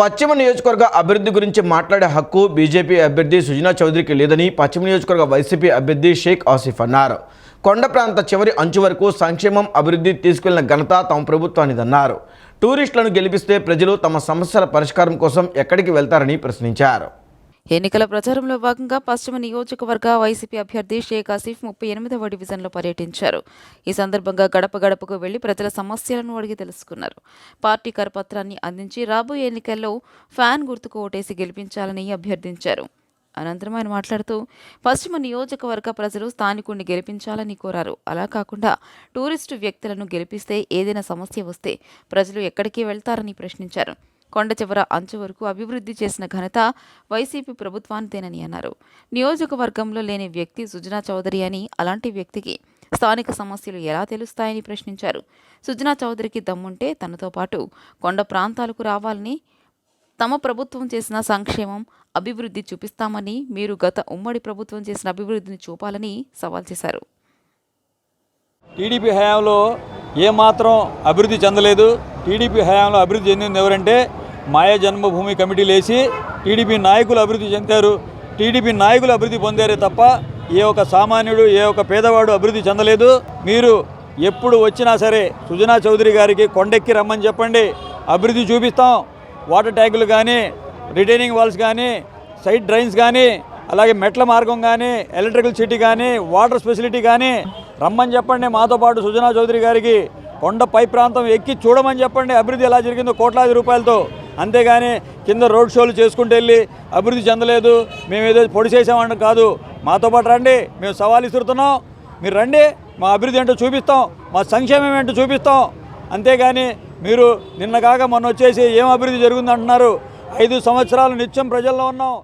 పశ్చిమ నియోజకవర్గ అభివృద్ధి గురించి మాట్లాడే హక్కు బీజేపీ అభ్యర్థి సుజనా చౌదరికి లేదని పశ్చిమ నియోజకవర్గ వైసీపీ అభ్యర్థి షేక్ ఆసిఫ్ అన్నారు. కొండ ప్రాంత చివరి అంచు వరకు సంక్షేమం అభివృద్ధి తీసుకెళ్ళిన ఘనత తమ ప్రభుత్వానిదన్నారు టూరిస్టులను గెలిపిస్తే ప్రజలు తమ సమస్యల పరిష్కారం కోసం ఎక్కడికి వెళ్తారని ప్రశ్నించారు. ఎన్నికల ప్రచారంలో భాగంగా పశ్చిమ నియోజకవర్గ వైసీపీ అభ్యర్థి షేక్ ఆసిఫ్ ముప్పై ఎనిమిదవ డివిజన్లో పర్యటించారు. ఈ సందర్భంగా గడప గడపకు వెళ్ళి ప్రజల సమస్యలను అడిగి తెలుసుకున్నారు. పార్టీ కరపత్రాన్ని అందించి రాబోయే ఎన్నికల్లో ఫ్యాన్ గుర్తుకు ఓటేసి గెలిపించాలని అభ్యర్థించారు. అనంతరం ఆయన మాట్లాడుతూ పశ్చిమ నియోజకవర్గ ప్రజలు స్థానికుడిని గెలిపించాలని కోరారు. అలా కాకుండా టూరిస్టు వ్యక్తులను గెలిపిస్తే ఏదైనా సమస్య వస్తే ప్రజలు ఎక్కడికి వెళ్తారని ప్రశ్నించారు. కొండ చివర అంచు వరకు అభివృద్ధి చేసిన ఘనత వైసీపీ ప్రభుత్వానిదేనని అన్నారు. నియోజకవర్గంలో లేని వ్యక్తి సుజనా చౌదరి అని అలాంటి వ్యక్తికి స్థానిక సమస్యలు ఎలా తెలుస్తాయని ప్రశ్నించారు. సుజనా చౌదరికి దమ్ముంటే తనతో పాటు కొండ ప్రాంతాలకు రావాలని తమ ప్రభుత్వం చేసిన సంక్షేమం అభివృద్ధి చూపిస్తామని మీరు గత ఉమ్మడి ప్రభుత్వం చేసిన అభివృద్ధిని చూపాలని సవాల్ చేశారు. టీడీపీ హయాంలో ఏమాత్రం అభివృద్ధి చెందలేదు. టీడీపీ హయాంలో అభివృద్ధి చెందింది ఎవరంటే మాయా జన్మభూమి కమిటీలు వేసి టీడీపీ నాయకులు అభివృద్ధి చెందారు. టీడీపీ నాయకులు అభివృద్ధి పొందారే తప్ప ఏ ఒక్క సామాన్యుడు ఏ ఒక్క పేదవాడు అభివృద్ధి చెందలేదు. మీరు ఎప్పుడు వచ్చినా సరే సుజనా చౌదరి గారికి కొండెక్కి రమ్మని చెప్పండి. అభివృద్ధి చూపిస్తాం. వాటర్ ట్యాంకులు కానీ రిటైనింగ్ వాల్స్ కానీ సైడ్ డ్రైన్స్ కానీ అలాగే మెట్ల మార్గం కానీ ఎలక్ట్రికల్ సిటీ కానీ వాటర్ ఫెసిలిటీ కానీ రమ్మని చెప్పండి. మాతో పాటు సుజనా చౌదరి గారికి కొండ పై ప్రాంతం ఎక్కి చూడమని చెప్పండి. అభివృద్ధి ఎలా జరిగిందో కోట్లాది రూపాయలతో. అంతేగాని కింద రోడ్ షోలు చేసుకుంటూ వెళ్ళి అభివృద్ధి చెందలేదు మేము ఏదో పొడి చేసామని కాదు. మాతో పాటు రండి మేము సవాల్ ఇస్తున్నాం మీరు రండి మా అభివృద్ధి ఏంటో చూపిస్తాం మా సంక్షేమం ఏంటో చూపిస్తాం. అంతేగాని మీరు నిన్న కాక మొన్న వచ్చేసి ఏం అభివృద్ధి జరుగుతుంది అంటున్నారు ఐదు సంవత్సరాలు నిత్యం ప్రజల్లో ఉన్నాం.